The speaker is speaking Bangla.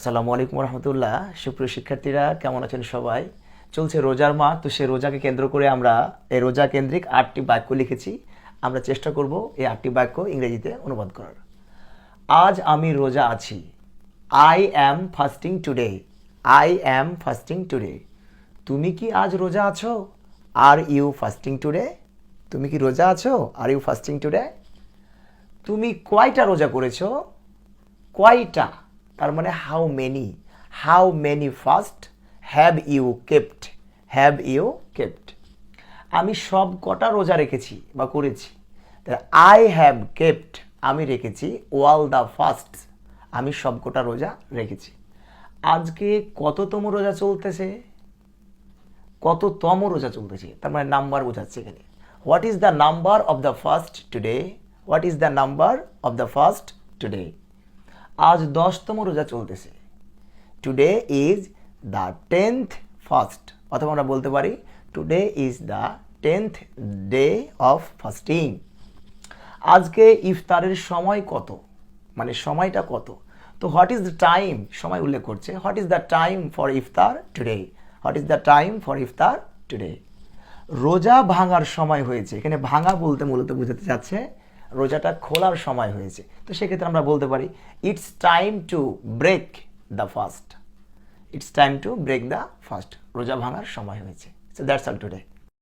আসসালামু আলাইকুম রহমতুল্লাহ সুপ্রিয় শিক্ষার্থীরা, কেমন আছেন সবাই? চলছে রোজার মা তো সে রোজাকে কেন্দ্র করে আমরা এই রোজা কেন্দ্রিক আটটি বাক্য লিখেছি। আমরা চেষ্টা করব এই আটটি বাক্য ইংরেজিতে অনুবাদ করার। আজ আমি রোজা আছি। I am fasting today. I am fasting today. তুমি কি আজ রোজা আছো? আর ইউ ফাস্টিং টুডে? তুমি কি রোজা আছো? আর ইউ ফাস্টিং টুডে? তুমি কয়টা রোজা করেছ? কয়টা? তার মানে how many how many fast have you kept have you kept আমি সব কটা রোজা রেখেছি বা করেছি। আই হ্যাভ কেপ্ট আমি রেখেছি ওয়াল দ্য ফার্স্ট আমি সব কটা রোজা রেখেছি। আজকে কততম রোজা চলতেছে? কততম রোজা চলতেছে? তার মানে নাম্বার বোঝাচ্ছে এখানে। What is the number of the fast today what is the number of the fast today আজ দশতম রোজা চলতেছে। Today is the tenth fast অথবা আমরা বলতে পারি today is the tenth day of fasting আজকে ইফতারের সময় কত? মানে সময়টা কত? তো হোয়াট ইজ দ্য টাইম সময় উল্লেখ করছে। What is the time for iftar today what is the time for iftar today রোজা ভাঙার সময় হয়েছে। এখানে ভাঙা বলতে মূলত বোঝাতে চাচ্ছে রোজাটা খোলার সময় হয়েছে। তো সেক্ষেত্রে আমরা বলতে পারি it's time to break the fast it's time to break the fast রোজা ভাঙার সময় হয়েছে। So that's all today